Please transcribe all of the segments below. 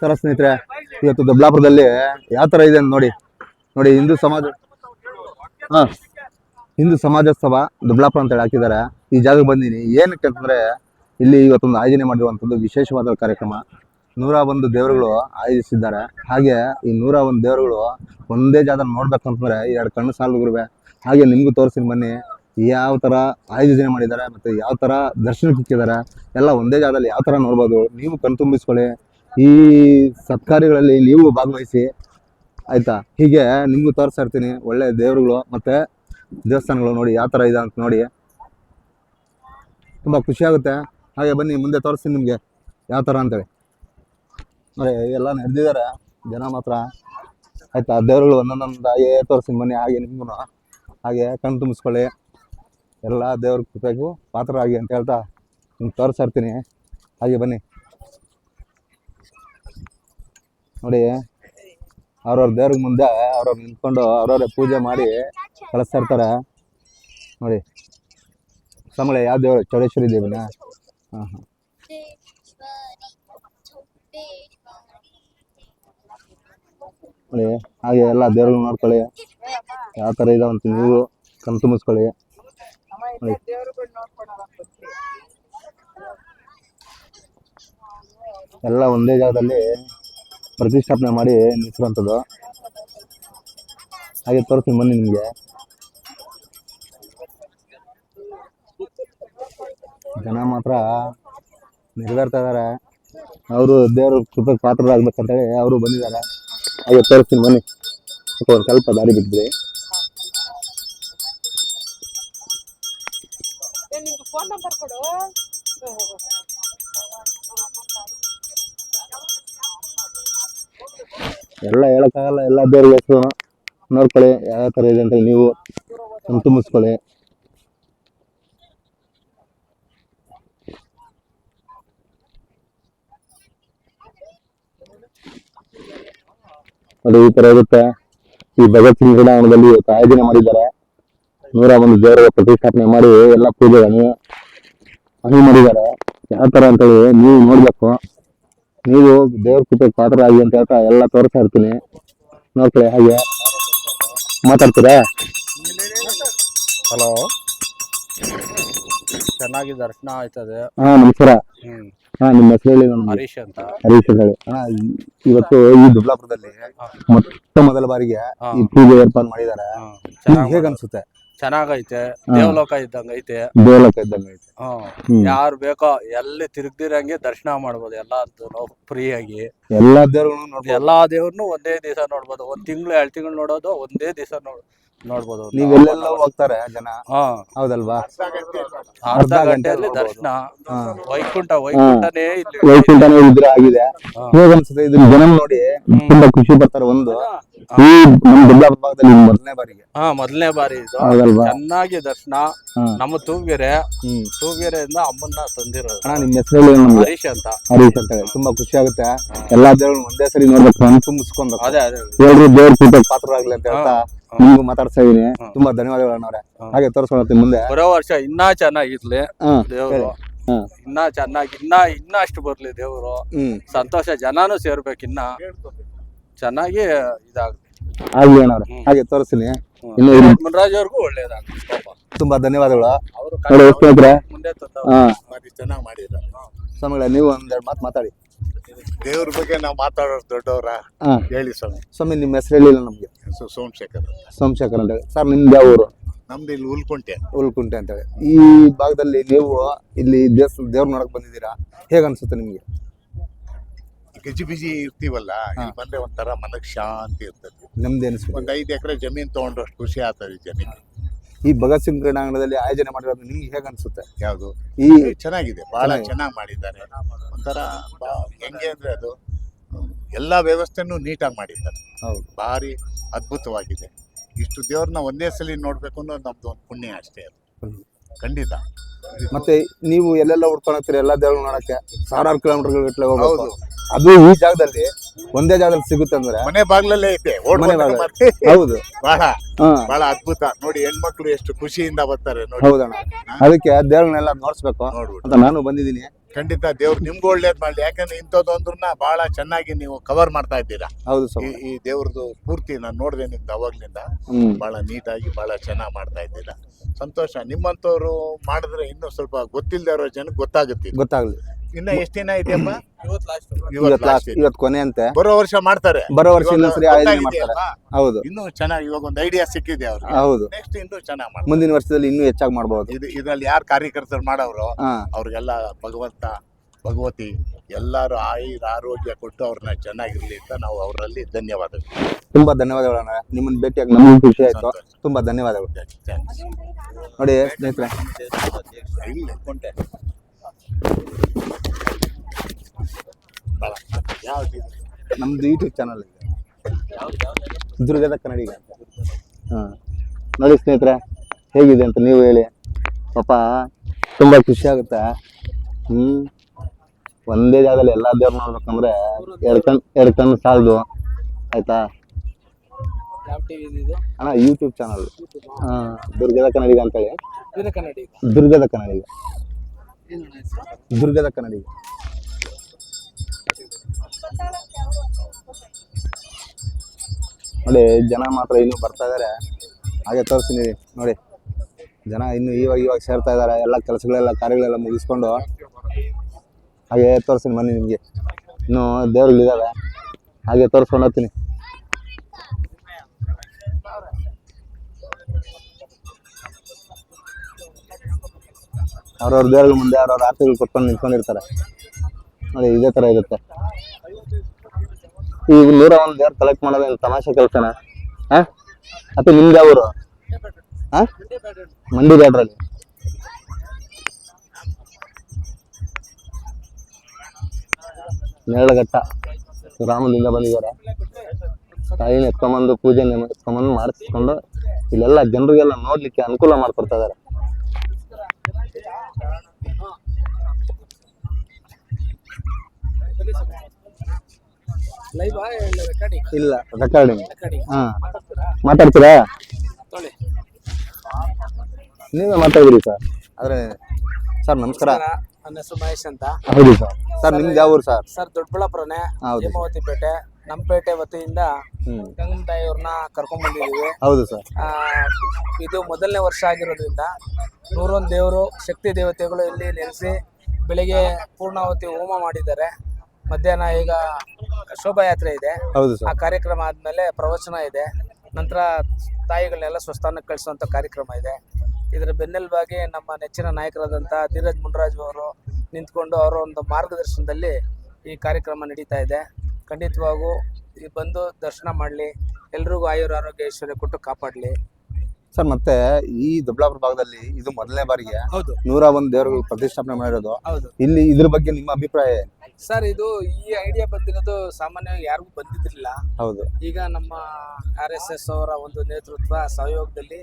ನಮಸ್ಕಾರ ಸ್ನೇಹಿತರೆ, ಇವತ್ತು ದೊಡ್ಡಾಪುರದಲ್ಲಿ ಯಾವ ತರ ಇದೆ ಅಂತ ನೋಡಿ. ನೋಡಿ, ಹಿಂದೂ ಸಮಾಜ ಹಾ, ಹಿಂದೂ ಸಮಾಜ ಸಭಾ ದೊಡ್ಡಾಪುರ ಅಂತ ಹೇಳಿ ಹಾಕಿದ್ದಾರೆ. ಈ ಜಾಗಕ್ಕೆ ಬಂದೀನಿ. ಏನಕ್ಕೆ ಅಂತಂದ್ರೆ, ಇಲ್ಲಿ ಇವತ್ತೊಂದು ಆಯೋಜನೆ ಮಾಡಿರುವಂಥದ್ದು ವಿಶೇಷವಾದ ಕಾರ್ಯಕ್ರಮ. ನೂರ ಒಂದು ದೇವರುಗಳು ಆಯೋಜಿಸಿದ್ದಾರೆ. ಹಾಗೆ ಈ ನೂರ ಒಂದು ದೇವರುಗಳು ಒಂದೇ ಜಾಗ ನೋಡ್ಬೇಕಂತಂದ್ರೆ ಎರಡು ಕಣ್ಣು ಸಾಲು ಗುರುವೆ. ಹಾಗೆ ನಿಮಗೂ ತೋರಿಸಿ ಬನ್ನಿ. ಯಾವ ಥರ ಆಯೋಜನೆ ಮಾಡಿದ್ದಾರೆ ಮತ್ತು ಯಾವ ಥರ ದರ್ಶನಕ್ಕೆ ಇಕ್ಕಿದ್ದಾರೆ. ಎಲ್ಲ ಒಂದೇ ಜಾಗದಲ್ಲಿ ಯಾವ ಥರ ನೋಡ್ಬೋದು. ನೀವು ಕಣ್ತುಂಬಿಸ್ಕೊಳ್ಳಿ ಈ ಸತ್ಕಾರ್ಯಗಳಲ್ಲಿ ನೀವು ಭಾಗವಹಿಸಿ, ಆಯ್ತಾ? ಹೀಗೆ ನಿಮಗೂ ತೋರಿಸ್ತಾ ಇರ್ತೀನಿ, ಒಳ್ಳೆ ದೇವರುಗಳು ಮತ್ತು ದೇವಸ್ಥಾನಗಳು ನೋಡಿ, ಯಾವ ಥರ ಇದೆ ಅಂತ ನೋಡಿ. ತುಂಬ ಖುಷಿ ಆಗುತ್ತೆ. ಹಾಗೆ ಬನ್ನಿ, ಮುಂದೆ ತೋರಿಸ್ತೀನಿ ನಿಮಗೆ ಯಾವ ಥರ ಅಂತೇಳಿ. ನೋಡಿ, ಎಲ್ಲ ನಡೆದಿದ್ದಾರೆ, ಜನ ಮಾತ್ರ. ಆಯ್ತಾ? ದೇವರುಗಳು ಒಂದೊಂದೊಂದು ಹಾಗೆ ತೋರಿಸ್ತೀನಿ ಬನ್ನಿ, ಹಾಗೆ ನಿಮಗೂ ಹಾಗೆ ಕಣ್ಣು ತುಂಬಿಸ್ಕೊಳ್ಳಿ. ಎಲ್ಲ ದೇವ್ರ ಕೃಪೆಗೂ ಪಾತ್ರರಾಗಿ ಅಂತ ಹೇಳ್ತಾ ನಿಮ್ಗೆ ತೋರಿಸ್ತಾ ಇರ್ತೀನಿ. ಹಾಗೆ ಬನ್ನಿ. ನೋಡಿ, ಅವ್ರವ್ರ ದೇವ್ರ ಮುಂದೆ ಅವ್ರವ್ರು ನಿಂತ್ಕೊಂಡು ಅವ್ರವ್ರ ಪೂಜೆ ಮಾಡಿ ಕಳಿಸ್ತಾ ಇರ್ತಾರೆ. ನೋಡಿ ಸಮಳೆ ಯಾವ ದೇವರು? ಚೌಡೇಶ್ವರಿ ದೇವಿನ? ಹಾಂ ಹಾಂ. ನೋಡಿ, ಹಾಗೆ ಎಲ್ಲ ದೇವ್ರನ್ನ ನೋಡ್ಕೊಳ್ಳಿ. ಯಾವ ಥರ ಅಂತ ನೀವು ಕಣ್ ತುಂಬಿಸ್ಕೊಳ್ಳಿ. ಎಲ್ಲ ಒಂದೇ ಜಾಗದಲ್ಲಿ ಪ್ರತಿಷ್ಠಾಪನೆ ಮಾಡಿ ನಿಂತಿರುವಂಥದ್ದು ಹಾಗೆ ತೋರಿಸ್ತೀನಿ ಬನ್ನಿ ನಿಮಗೆ. ಜನ ಮಾತ್ರ ನೆರವೇರ್ತಾ ಇದ್ದಾರೆ ಅವರು ದೇವರು ಕೃಪೆ ಪಾತ್ರರಾಗಬೇಕಂತೇಳಿ ಅವರು ಬಂದಿದ್ದಾರೆ. ಹಾಗೆ ತೋರಿಸ್ತೀನಿ ಬನ್ನಿ. ಒಂದು ಸ್ವಲ್ಪ ದಾರಿ ಬಿಟ್ಬಿಡಿ. ಎಲ್ಲ ಹೇಳೋಕ್ಕಾಗಲ್ಲ, ಎಲ್ಲ ಬೇರೆ ಹೆಸರು. ನೋಡ್ಕೊಳ್ಳಿ ಯಾವ ಥರ ಇದೆ ಅಂತ ನೀವು ತುಂಬಿಸ್ಕೊಳ್ಳಿ ನೋಡಿ ಈ ತರ ಇರುತ್ತೆ. ಈ ಭಗತ್ ಸಿಂಗ್ ಕ್ರೀಡಾಂಗಣದಲ್ಲಿ ಆಯೋಜನೆ ಮಾಡಿದ್ದಾರೆ. ನೂರ ಒಂದು ದೇವರ ಪ್ರತಿಷ್ಠಾಪನೆ ಮಾಡಿ ಎಲ್ಲ ಪೂಜೆ ಹಣಿ ಹಣಿ ಮಾಡಿದ್ದಾರೆ. ಯಾವ ತರ ಅಂತೇಳಿ ನೀವು ನೋಡ್ಬೇಕು. ನೀವು ದೇವ್ರ ಕೃಪೆ ಪಾತ್ರರಾಗಿ ಆಗಿ ಅಂತ ಹೇಳ್ತಾ ಎಲ್ಲ ತೋರಿಸ್ತಾ ಇರ್ತೀನಿ. ನೋಡ್ಕೊಳ್ಳಿ ಹಾಗೆ. ಮಾತಾಡ್ತೀರಾ? ಹಲೋ. ಚೆನ್ನಾಗಿ ದರ್ಶನ ಆಯ್ತದೆ. ಹಾ ನಮಸ್ಕಾರ. ಹಾ ನಿಮ್ಮ ಹೆಸರು ಹೇಳಿ ನಾನು. ಹರೀಶ್ ಅಂತ. ಹರೀಶ್ ಹೇಳಿ. ಅಣ್ಣ ಇವತ್ತು ಈ ದುಬ್ಲಾಪುರದಲ್ಲಿ ಮೊಟ್ಟ ಮೊದಲ ಬಾರಿಗೆ ಈ ಪೂಜೆ ಏರ್ಪಾಡು ಮಾಡಿದ್ದಾರೆ. ಹೇಗನ್ಸುತ್ತೆ ನಿಮ್ಗೆ ಹೇಗೆ ಅನ್ಸುತ್ತೆ? ಚೆನ್ನಾಗೈತೆ ದೇವಲೋಕ ಇದ್ದಂಗ ಐತೆ. ದೇವಲೋಕ ಇದ್ದಂಗ ಐತೆ. ಹ್ಮ್. ಯಾರು ಬೇಕೋ ಎಲ್ಲಿ ತಿರುಗ್ದಿರಂಗೆ ದರ್ಶನ ಮಾಡ್ಬೋದು ಎಲ್ಲಾ ಫ್ರೀ ಆಗಿ ಎಲ್ಲಾ ದೇವ್ರುಗಳನ್ನು ನೋಡ್ಬೋದು. ಎಲ್ಲಾ ದೇವ್ರನ್ನು ಒಂದೇ ದಿವಸ ನೋಡ್ಬೋದು. ಒಂದ್ ತಿಂಗಳು ಎರಡ್ ತಿಂಗಳು ನೋಡೋದು ಒಂದೇ ದಿವಸ ನೋಡ್ಬೋದು ನೀವೆಲ್ಲೆಲ್ಲ ನೀವ್ ಎಲ್ಲೆಲ್ಲ ಹೋಗ್ತಾರೆ ಜನ? ಹಾ. ಹೌದಲ್ವಾ? ಅರ್ಧ ಗಂಟೆ ಗಂಟೆಯಲ್ಲಿ ದರ್ಶನ. ವೈಕುಂಠ ವೈಕುಂಠನೇ ಇಲ್ಲಿ ವೈಕುಂಠನ ಇದ್ರ ಆಗಿದೆ. ಹೇಗೆ ಅನ್ಸುತ್ತೆ ಇದ್ರ ಜನ ನೋಡಿ ತುಂಬಾ ಖುಷಿ ಪಡ್ತಾರೆ ಒಂದು. ಈ ನಮ್ ದುಬ್ಲಾಪುರ ಭಾಗದಲ್ಲಿ ಮೊದಲನೇ ಬಾರಿಗೆ. ಹಾ ಮೊದಲನೇ ಬಾರಿ ಇದು. ಹೌದಲ್ವಾ? ಚೆನ್ನಾಗಿ ದರ್ಶನ. ನಮ್ಮ ತೂಗೆರೆ ಹ್ಮ್. ತೂಗೆರೆಯಿಂದ ಅಮ್ಮನ್ನ ತಂದಿರೋದು. ಅಣ್ಣ ನಿಮ್ಮ ಹೆಸರು ಹೇಳಿ ನಮ್ಗೆ? ಹರೀಶ್ ಅಂತ. ಹರೀಶ್ ಅಂತ ಹೇಳಿ. ತುಂಬಾ ಖುಷಿ ಆಗುತ್ತೆ. ಎಲ್ಲಾ ದೇವ್ರನ್ನ ಒಂದೇ ಸರಿ ನೋಡ್ಬೇಕು ಅಂತ ತುಂಬಿಸ್ಕೊಬೇಕು ಅದೇ ಅದೇ. ಹೇಳ್ರಿ ದೇವ್ರ ಕೃಪೆ ಪಾತ್ರರಾಗ್ಲಿ ಅಂತ ಹೇಳ್ತಾ. ನಿಮ್ಗೂ ಮಾತಾಡ್ತಾ ಇದೀನಿ. ತುಂಬಾ ಧನ್ಯವಾದಗಳು ಅಣ್ಣವ್ರೆ. ಹಾ. ಹಾಗೆ ತೋರಿಸ್ಕೊಳತ್ತೀನಿ ಮುಂದೆ. ಬರೋ ವರ್ಷ ಇನ್ನಾ ಚೆನ್ನಾಗಿರ್ಲಿ. ಹಾ ದೇವ್ರು. ಹಾ. ಇನ್ನ ಚೆನ್ನಾಗಿ ಇನ್ನಾ ಇನ್ನಾ ಅಷ್ಟು ಬರ್ಲಿ ದೇವ್ರು. ಹ್ಮ್. ಸಂತೋಷ ಜನಾನು ಸೇರ್ಬೇಕು ಇನ್ನ. ಚೆನ್ನಾಗಿ ಇದಾಗ್ಲಿ. ಆಗ್ಲಿ ಅಣ್ಣವ್ರೆ. ಹ್ಮ್. ಹಾಗೆ ತೋರಿಸ್ತೀನಿ. ಇನ್ನು ಮುನ್ರಾಜ್ ಅವ್ರಿಗೂ ಒಳ್ಳೇದಾಗ್ಲಿ. ಪಾಪ ತುಂಬಾ ಧನ್ಯವಾದಗಳು. ಅವರು ನೋಡಿ ಎಷ್ಟು ಹೇಳ್ತೀರಾ ಮುಂದೆ ತಂದವ್ರು. ಹಾ ಚೆನ್ನಾಗಿ ಮಾಡಿದ್ದಾರೆ. ಸ್ವಾಮಿಗಳೇ ನೀವು ಒಂದೆರಡು ಮಾತು ಮಾತಾಡಿ. ದೇವ್ರ ಬಗ್ಗೆ ನಾವು ಮಾತಾಡೋರು ದೊಡ್ಡವರ? ಹಾ. ಹೇಳಿ ಸ್ವಾಮಿ ಸ್ವಾಮಿ ನಿಮ್ಮ ಹೆಸರು ಹೇಳಿಲ್ಲ ನಮ್ಗೆ. ಸೋಮಶೇಖರ್ ಅಂತ. ಸೋಮಶೇಖರ್ ಅಂತ ಸರ್ ನಿಮ್ದು ಯಾವ ಊರು? ನಮ್ದು ಇಲ್ಲಿ ಉಲ್ಕುಂಟೆ ಉಲ್ಕುಂಟೆ ಅಂತ ಹೇಳಿ. ಈ ಭಾಗದಲ್ಲಿ ನೀವು ಇಲ್ಲಿ ದೇವಸ್ಥಾನ ದೇವ್ರ ನೋಡಕ್ ಬಂದಿದ್ದೀರಾ? ಹೇಗ ಅನ್ಸುತ್ತೆ ನಿಮ್ಗೆ? ಗಿಜಿ ಬಿಜಿ ಇರ್ತೀವಲ್ಲ ಇಲ್ಲಿ ಬಂದ್ರೆ ಒಂಥರ ಮನಕ್ ಶಾಂತಿ ಇರ್ತದೆ. ನಮ್ದು ಅನ್ಸುತ್ತೆ ಒಂದು ಐದು ಎಕರೆ ಜಮೀನ್ ತಗೊಂಡ್ರಷ್ಟು ಖುಷಿ ಆಗ್ತದೆ ಜನಕ್ಕೆ. ಈ ಭಗತ್ ಸಿಂಗ್ ಕ್ರೀಡಾಂಗಣದಲ್ಲಿ ಆಯೋಜನೆ ಮಾಡಿರೋದು ನಿಮ್ಗೆ ಹೇಗೆ ಅನ್ಸುತ್ತೆ? ಯಾವುದು? ಈ ಚೆನ್ನಾಗಿದೆ. ಬಹಳ ಚೆನ್ನಾಗಿ ಮಾಡಿದ್ದಾರೆ. ಒಂಥರ ಹೆಂಗೆ ಅಂದ್ರೆ ಅದು ಎಲ್ಲಾ ವ್ಯವಸ್ಥೆನೂ ನೀಟಾಗಿ ಮಾಡಿದ್ದಾರೆ. ಹೌದು. ಭಾರಿ ಅದ್ಭುತವಾಗಿದೆ. ಇಷ್ಟು ದೇವ್ರನ್ನ ಒಂದೇ ಸಲ ನೋಡ್ಬೇಕು ಅನ್ನೋದು ನಮ್ದು ಒಂದು ಪುಣ್ಯ ಅಷ್ಟೇ ಅದು. ಖಂಡಿತ. ಮತ್ತೆ ನೀವು ಎಲ್ಲೆಲ್ಲ ಹುಡ್ಕೊಂಡು ಹೋಗ್ತೀರಿ ಎಲ್ಲಾ ದೇವ್ರ ನೋಡಕ್ಕೆ? ಸಾವಿರಾರು ಕಿಲೋಮೀಟರ್ ಗಟ್ಟಲೆ ಹೋಗ್ಬೋದು ಹೌದು. ಅದು ಈ ಜಾಗದಲ್ಲಿ ಒಂದೇ ಜಾಗದಲ್ಲಿ ಸಿಗುತ್ತೆ ಅಂದ್ರೆ ಮನೆ ಬಾಗ್ಲಲ್ಲೇ ಐತೆ ಓಡ್ ಮನೆ ಬಾಗ್ಲ. ಮತ್ತೆ ಹೌದು. ಬಹಳ ಹಾ. ಬಹಳ ಅದ್ಭುತ. ನೋಡಿ ಹೆಣ್ಮಕ್ಳು ಎಷ್ಟು ಖುಷಿಯಿಂದ ಬರ್ತಾರೆ ನೋಡಿ. ಹೌದಣ್ಣ. ಅದಕ್ಕೆ ದೇವ್ರನ್ನೆಲ್ಲ ನೋಡ್ಸ್ಬೇಕು ನೋಡ್ಬಿಟ್ಟು. ಅಂತ ನಾನು ಬಂದಿದ್ದೀನಿ. ಖಂಡಿತ ದೇವ್ರು ನಿಮ್ಗೂ ಒಳ್ಳೇದ್ ಮಾಡ್ಲಿ. ಯಾಕಂದ್ರೆ ಇಂಥದ್ದೊಂದ್ರನ್ನ ಬಹಳ ಚೆನ್ನಾಗಿ ನೀವು ಕವರ್ ಮಾಡ್ತಾ ಇದ್ದೀರಾ. ಹೌದು ಸರ್. ಈ ಈ ದೇವ್ರದ್ದು ಪೂರ್ತಿ ನಾನು ನೋಡಿದೆ ನಿಮ್ದು ಅವಾಗ್ಲಿಂದ. ಹ್ಮ್. ಬಹಳ ನೀಟಾಗಿ ಬಹಳ ಚೆನ್ನಾಗಿ ಮಾಡ್ತಾ ಇದ್ದೀರಾ. ಸಂತೋಷ. ನಿಮ್ಮಂತವ್ರು ಮಾಡಿದ್ರೆ ಇನ್ನೂ ಸ್ವಲ್ಪ ಗೊತ್ತಿಲ್ಲದೆ ಇರೋ ಜನಕ್ಕೆ ಗೊತ್ತಾಗುತ್ತೆ ಇದು. ಗೊತ್ತಾಗ್ಲಿ. ಇನ್ನ ಎಷ್ಟು ದಿನ ಇದೆಯಪ್ಪ ಇವತ್ತು ಲಾಸ್ಟ್ ಇವತ್ತು ಕೊನೆ ಅಂತೆ ಬರೋ ವರ್ಷ ಮಾಡ್ತಾರೆ ಬರೋ ವರ್ಷ ಇನ್ನೊಂದ್ಸರಿ ಆಯೋಜನೆ ಮಾಡ್ತಾರೆ ಹೌದು ಇನ್ನು ಚೆನ್ನಾಗಿ ಇವಾಗ ಒಂದು ಐಡಿಯಾ ಸಿಕ್ಕಿದೆ ಅವ್ರಿಗೆ ಹೌದು ನೆಕ್ಸ್ಟ್ ಇನ್ನೂ ಚೆನ್ನಾಗಿ ಮಾಡಿ ಮುಂದಿನ ವರ್ಷದಲ್ಲಿ ಇನ್ನೂ ಹೆಚ್ಚಾಗಿ ಮಾಡಬಹುದು ಇದು ಇದ್ರಲ್ಲಿ ಯಾರು ಕಾರ್ಯಕರ್ತರು ಮಾಡೋರು ಅವ್ರಿಗೆಲ್ಲ ಭಗವಂತ ಭಗವತಿ ಎಲ್ಲಾರು ಆಯುರ್ ಆರೋಗ್ಯ ಕೊಟ್ಟು ಅವ್ರನ್ನ ಚೆನ್ನಾಗಿರ್ಲಿ ಅಂತ ನಾವು ಅವರಲ್ಲಿ ಧನ್ಯವಾದಗಳು ತುಂಬಾ ಧನ್ಯವಾದಗಳು ಅಣ್ಣ ನಿಮ್ಮನ್ನ ಭೇಟಿಯಾಗಿ ನಮಗೂ ಖುಷಿ ಆಯ್ತು ತುಂಬಾ ಧನ್ಯವಾದಗಳು ನೋಡಿ ಸ್ನೇಹಿತರೆ ನಮ್ದು ಯೂಟ್ಯೂಬ್ ಚಾನಲ್ ಇದೆ. ದುರ್ಗದ ಕನ್ನಡಿಗ ಅಂತ ಹಾ. ನೋಡಿ ಸ್ನೇಹಿತರೆ ಹೇಗಿದೆ ಅಂತ ನೀವು ಹೇಳಿ. ಪಾಪ ತುಂಬಾ ಖುಷಿ ಆಗುತ್ತೆ. ಹ್ಮ್. ಒಂದೇ ಜಾಗದಲ್ಲಿ ಎಲ್ಲ ದೇವ್ರ ನೋಡ್ಬೇಕಂದ್ರೆ ಎರಡು ಕಣ್ ಎರಡು ಕಣ್ಣು ಸಾಲದು. ಆಯ್ತಾ? ಅಣ್ಣ ಯೂಟ್ಯೂಬ್ ಚಾನಲ್ ಹಾಂ ದುರ್ಗದ ಕನ್ನಡಿಗ ಅಂತೇಳಿ ದುರ್ಗದ ಕನ್ನಡಿಗ ದುರ್ಗದ ಕನ್ನಡಿಗ ನೋಡಿ, ಜನ ಮಾತ್ರ ಇನ್ನೂ ಬರ್ತಾ ಇದಾರೆ. ಹಾಗೆ ತೋರಿಸ್ತೀನಿ, ನೋಡಿ. ಜನ ಇನ್ನು ಇವಾಗ ಇವಾಗ ಸೇರ್ತಾ ಇದ್ದಾರೆ ಎಲ್ಲ ಕೆಲಸಗಳೆಲ್ಲ, ಕಾರ್ಯಗಳೆಲ್ಲ ಮುಗಿಸ್ಕೊಂಡು. ಹಾಗೆ ತೋರಿಸ್ತೀನಿ, ಬನ್ನಿ ನಿಮಗೆ. ಇನ್ನು ದೇವ್ರುಗಳಿದ್ದಾವೆ ಹಾಗೆ ತೋರಿಸ್ಕೊಂಡು ಹೋಗ್ತೀನಿ. ಅವ್ರವ್ರ ದೇವ್ರ ಮುಂದೆ ಅವ್ರವ್ರ ಆಸೆಗಳು ಕೊಟ್ಕೊಂಡು ನಿಂತ್ಕೊಂಡಿರ್ತಾರೆ. ನೋಡಿ, ಇದೇ ಥರ ಇರುತ್ತೆ. ಈಗ ನೂರ ಒಂದು ದೇವ್ರ ಕಲೆಕ್ಟ್ ಮಾಡೋದು ಏನು ತಮಾಷೆ ಕೆಲಸನ? ಹಾ? ಅಥವಾ ನಿಮ್ದು ಅವರು ಹಾ? ಮಂಡಿ ಬ್ಯಾಡ್ರಲ್ಲಿ. ನೇರಳಘಟ್ಟ ಗ್ರಾಮದಿಂದ ಬಂದಿದ್ದಾರೆ. ತಾಯಿನ ಎತ್ಕೊಂಬಂದು ಪೂಜೆ ಎತ್ಕೊಂಬಂದು ಮಾಡಿಸ್ಕೊಂಡು ಇಲ್ಲೆಲ್ಲ ಜನರಿಗೆಲ್ಲ ನೋಡ್ಲಿಕ್ಕೆ ಅನುಕೂಲ ಮಾಡ್ಕೊಡ್ತಾ ರೆಕಾರ್ಡಿಂಗ್ ಇಲ್ಲ ರೆಕಾರ್ಡಿಂಗ್ ಹಾ. ಮಾತಾಡ್ತೀರಾ? ನೀವೇ ಮಾತಾಡಿರಿ ಸರ್? ಆದ್ರೆ ಸರ್ ನಮಸ್ಕಾರ. ನನ್ನ ಹೆಸರು ಮಹೇಶ್ ಅಂತ. ಹೌದು ಸರ್. ಸರ್ ನಿಮ್ದು ಯಾವ ಊರು ಸರ್? ಸರ್ ದೊಡ್ಡಬಳ್ಳಾಪುರನೇ. ಹೇಮಾವತಿ ಪೇಟೆ. ನಮ್ಮ ಪೇಟೆ ವತಿಯಿಂದ ತಾಯಿಯವ್ರನ್ನ ಕರ್ಕೊಂಡ್ ಬಂದಿದ್ದೀವಿ ಹೌದು ಸರ್. ಆ, ಇದು ಮೊದಲನೇ ವರ್ಷ ಆಗಿರೋದ್ರಿಂದ ನೂರೊಂದು ದೇವರು ಶಕ್ತಿ ದೇವತೆಗಳು ಇಲ್ಲಿ ನೆಲೆಸಿ ಬೆಳಿಗ್ಗೆ ಪೂರ್ಣಾವತಿ ಹೋಮ ಮಾಡಿದ್ದಾರೆ. ಮಧ್ಯಾಹ್ನ ಈಗ ಶೋಭಾಯಾತ್ರೆ ಇದೆ. ಹೌದು ಆ ಕಾರ್ಯಕ್ರಮ ಆದ್ಮೇಲೆ ಪ್ರವಚನ ಇದೆ. ನಂತರ ತಾಯಿಗಳನ್ನೆಲ್ಲ ಸ್ವಸ್ಥಾನಕ್ಕೆ ಕಳಿಸುವಂತ ಕಾರ್ಯಕ್ರಮ ಇದೆ. ಇದರ ಬೆನ್ನೆಲುಬಾಗಿ ನಮ್ಮ ನೆಚ್ಚಿನ ನಾಯಕರಾದಂಥ ಧೀರಜ್ ಮುನ್ರಾಜ್ ಅವರು ನಿಂತ್ಕೊಂಡು ಅವರ ಒಂದು ಮಾರ್ಗದರ್ಶನದಲ್ಲಿ ಈ ಕಾರ್ಯಕ್ರಮ ನಡೀತಾ ಇದೆ. ಖಂಡಿತವಾಗೂ ಈ ಬಂದು ದರ್ಶನ ಮಾಡಲಿ ಎಲ್ರಿಗೂ ಆಯುರ್ ಆರೋಗ್ಯ ಐಶ್ವರ್ಯ ಕೊಟ್ಟು ಕಾಪಾಡಲಿ. ಸರ್ ಮತ್ತೆ ಈ ದೊಡ್ಡಬಳ್ಳಾಪುರ ಭಾಗದಲ್ಲಿ ಇದು ಮೊದಲನೇ ಬಾರಿಗೆ ಹೌದು. ನೂರ ಒಂದು ದೇವರುಗಳು ಪ್ರತಿಷ್ಠಾಪನೆ ಮಾಡಿರೋದು. ಹೌದು. ಇಲ್ಲಿ ಇದ್ರ ಬಗ್ಗೆ ನಿಮ್ಮ ಅಭಿಪ್ರಾಯ ಏನು? ಸರ್ ಇದು ಈ ಐಡಿಯಾ ಬಂದಿರೋದು ಸಾಮಾನ್ಯವಾಗಿ ಯಾರಿಗೂ ಬಂದಿದ್ದಿಲ್ಲ. ಹೌದು. ಈಗ ನಮ್ಮ ಆರ್ ಎಸ್ ಎಸ್ ಅವರ ಒಂದು ನೇತೃತ್ವ ಸಹಯೋಗದಲ್ಲಿ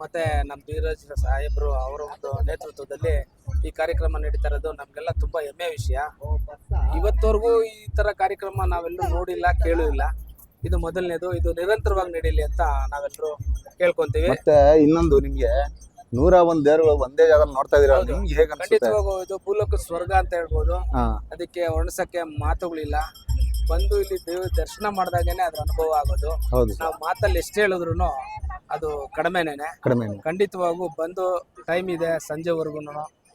ಮತ್ತೆ ನಮ್ಮ ಧೀರಜ್ ಸಾಹೇಬರು ಅವರ ಒಂದು ನೇತೃತ್ವದಲ್ಲಿ ಈ ಕಾರ್ಯಕ್ರಮ ನಡೀತಾ ಇರೋದು ನಮಗೆಲ್ಲ ತುಂಬಾ ಹೆಮ್ಮೆ ವಿಷಯ. ಇವತ್ತವರೆಗೂ ಈ ತರ ಕಾರ್ಯಕ್ರಮ ನಾವೆಲ್ಲರೂ ನೋಡಿಲ್ಲ ಕೇಳಿಲ್ಲ. ಇದು ಮೊದಲನೇದು ಇದು ನಿರಂತರವಾಗಿ ನಡೀಲಿ ಅಂತ ನಾವೆಲ್ಲರೂ ಕೇಳ್ಕೊಂತೀವಿ. ಮತ್ತೆ ಇನ್ನೊಂದು ನಿಮ್ಗೆ ನೂರ ಒಂದ್ ದೇವರುಗಳು ಒಂದೇ ಜಾಗ ನೋಡ್ತಾ ಇದೀರ. ನಿಮ್ಗೆ ಹೇಗೆ ಖಂಡಿತವಾಗೂ ಇದು ಭೂಲೋಕ ಸ್ವರ್ಗ ಅಂತ ಹೇಳ್ಬೋದು. ಅದಕ್ಕೆ ವರ್ಣಿಸಕ್ಕೆ ಮಾತುಗಳಿಲ್ಲ. ಬಂದು ಇಲ್ಲಿ ದೇವ್ರ ದರ್ಶನ ಮಾಡಿದಾಗೇನೆ ಅದ್ರ ಅನುಭವ ಆಗೋದು. ನಾವು ಮಾತಲ್ಲಿ ಎಷ್ಟು ಹೇಳಿದ್ರು ಅದು ಕಡಿಮೆನೇನೆ. ಕಡಿಮೆ ಖಂಡಿತವಾಗೂ ಬಂದು ಟೈಮ್ ಇದೆ ಸಂಜೆವರೆಗೂ.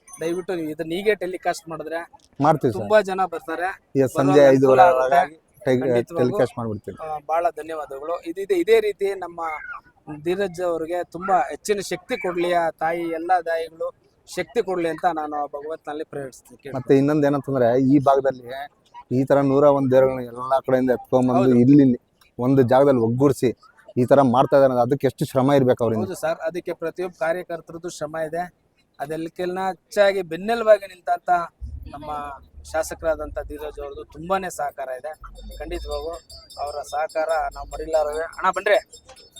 ದಯವಿಟ್ಟು ನೀವು ಇದನ್ನ ಹೀಗೆ ಟೆಲಿಕಾಸ್ಟ್ ಮಾಡಿದ್ರೆ ಮಾಡ್ತೀವಿ ಸರ್. ತುಂಬಾ ಜನ ಬರ್ತಾರೆ. ಈಗ ಸಂಜೆ ಬರುವಾಗ ಐದುವರೆ ಅನುಕೂಲ ಆಗುತ್ತೆ. ಖಂಡಿತವಾಗ್ಲೂ. ಟೆಲಿಕಾಸ್ಟ್ ಮಾಡ್ಬಿಡ್ತೀವಿ. ಆ, ಬಹಳ ಧನ್ಯವಾದಗಳು. ಇದಿದೆ ಇದೇ ರೀತಿ ನಮ್ಮ ಧೀರಜ್ ಅವರಿಗೆ ತುಂಬಾ ಹೆಚ್ಚಿನ ಶಕ್ತಿ ಕೊಡ್ಲಿ ಆ ತಾಯಿ ಎಲ್ಲಾ ತಾಯಿಗಳು ಶಕ್ತಿ ಕೊಡ್ಲಿ ಅಂತ ನಾನು ಭಗವತ್ನಲ್ಲಿ ಭಗವಂತನಲ್ಲಿ ಪ್ರೇರಿಸ್ತೀನಿ ಮತ್ತೆ ಇನ್ನೊಂದ್ ಏನಂತಂದ್ರೆ ಈ ಭಾಗದಲ್ಲಿ ಈ ತರ ನೂರ ಒಂದ್ ದೇವರುಗಳನ್ನ ಎಲ್ಲಾ ಕಡೆಯಿಂದ ಎತ್ಕೊಂಡ್ಬಂದು ಇಲ್ಲಿ ಒಂದು ಜಾಗದಲ್ಲಿ ಒಗ್ಗೂಡಿಸಿ ಈ ತರ ಮಾಡ್ತಾ ಇದಾರೆ ಅದಕ್ಕೆ ಎಷ್ಟು ಶ್ರಮ ಇರ್ಬೇಕು ಅವ್ರಿಗೆ ಹೌದು ಸರ್ ಅದಕ್ಕೆ ಪ್ರತಿಯೊಬ್ಬ ಕಾರ್ಯಕರ್ತರದ್ದು ಶ್ರಮ ಇದೆ. ಅದೆಲ್ಲಕ್ಕೆಲ್ಲ ಹೆಚ್ಚಾಗಿ ಬೆನ್ನೆಲುಬಾಗಿ ನಿಂತಂತ ನಮ್ಮ ಶಾಸಕರಾದಂಥ ಧೀರಜ್ ಅವ್ರದ್ದು ತುಂಬಾನೇ ಸಹಕಾರ ಇದೆ. ಖಂಡಿತವಾಗೂ ಅವರ ಸಹಕಾರ ನಾವು ಮರಿಲಾರವೆ ಅಣ್ಣ ಬನ್ರಿ.